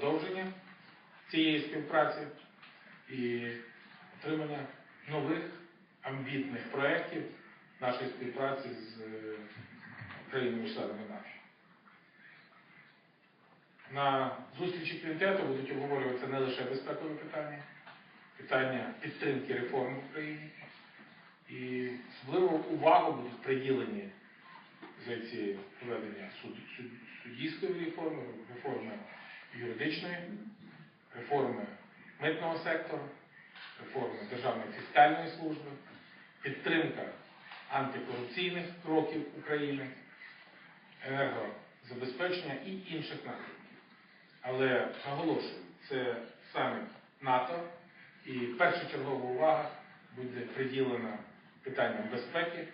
продовження цієї співпраці і отримання нових амбітних проєктів нашої співпраці з е, країнами-членами НАТО. На зустрічі комітету будуть обговорюватися не лише безпекові питання, питання підтримки реформ в Україні. І особливо увагу будуть приділені за ці проведення суд, суд, суддівської реформи, реформи юридичної, реформи митного сектору, реформи Державної фіскальної служби, підтримка антикорупційних кроків України, енергозабезпечення і інших напрямків. Але наголошую, це саміт НАТО і першочергова увага буде приділена питанням безпеки,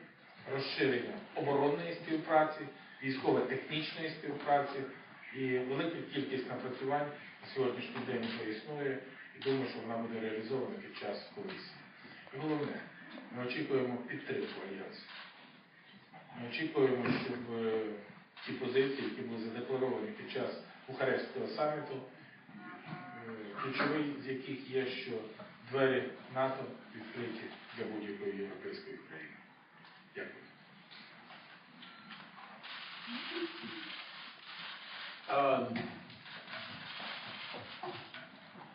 розширення оборонної співпраці, військово-технічної співпраці і велика кількість напрацювань на сьогоднішній день вже існує, і думаю, що вона буде реалізована під час комісії. Головне, ми очікуємо підтримку альянсу. Ми очікуємо, щоб е, ті позиції, які були задекларовані під час Бухарестського саміту, е, ключовий з яких є, що двері НАТО відкриті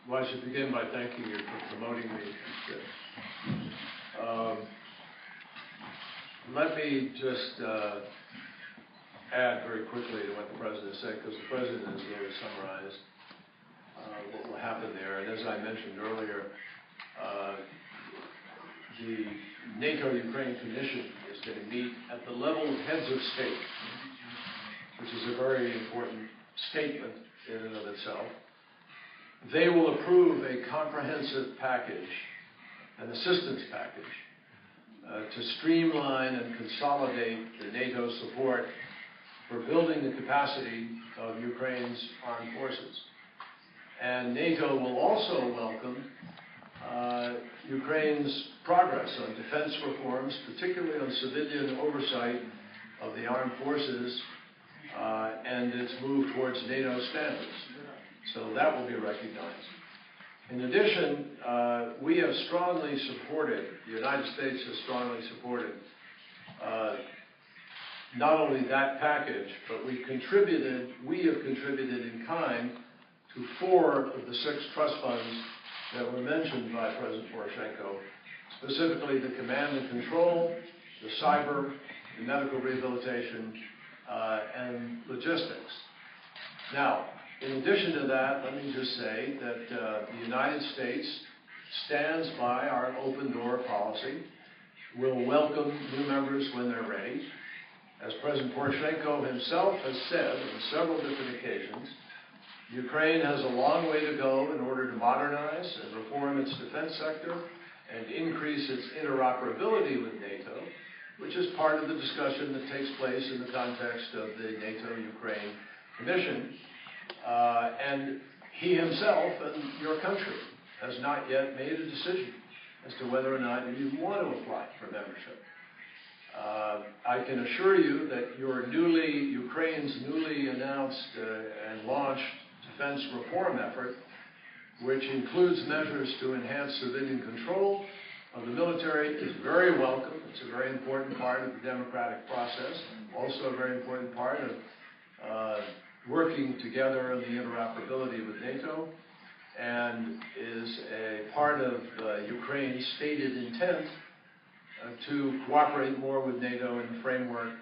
Well, I should begin by thanking you for promoting me. Um, Let me just uh, add very quickly to what the President said, because the President has really summarized uh, what will happen there. And as I mentioned earlier, uh, the NATO-Ukraine Commission is going to meet at the level of heads of state, which is a very important statement in and of itself. They will approve a comprehensive package, an assistance package, uh, to streamline and consolidate the NATO support for building the capacity of Ukraine's armed forces. And NATO will also welcome uh, Ukraine's progress on defense reforms, particularly on civilian oversight of the armed forces uh, and its move towards NATO standards. So that will be recognized. In addition, uh, we have strongly supported, the United States has strongly supported uh, not only that package, but we contributed, we have contributed in kind to four of the six trust funds that were mentioned by President Poroshenko, specifically the command and control, the cyber, the medical rehabilitation, uh, and logistics. Now, in addition to that, let me just say that uh, the United States stands by our open door policy. We'll welcome new members when they're ready. As President Poroshenko himself has said on several different occasions, Ukraine has a long way to go in order to modernize and reform its defense sector and increase its interoperability with NATO, which is part of the discussion that takes place in the context of the NATO-Ukraine Commission. Uh, and he himself and your country has not yet made a decision as to whether or not you want to apply for membership. Uh, I can assure you that your newly, Ukraine's newly announced uh, and launched defense reform effort, which includes measures to enhance civilian control of the military, is very welcome. It's a very important part of the democratic process, also a very important part of uh, working together on the interoperability with NATO, and is a part of uh, Ukraine's stated intent uh, to cooperate more with NATO in the framework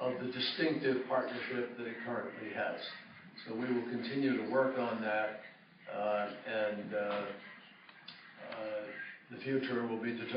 of the distinctive partnership that it currently has. So we will continue to work on that, uh, and uh, uh, the future will be determined.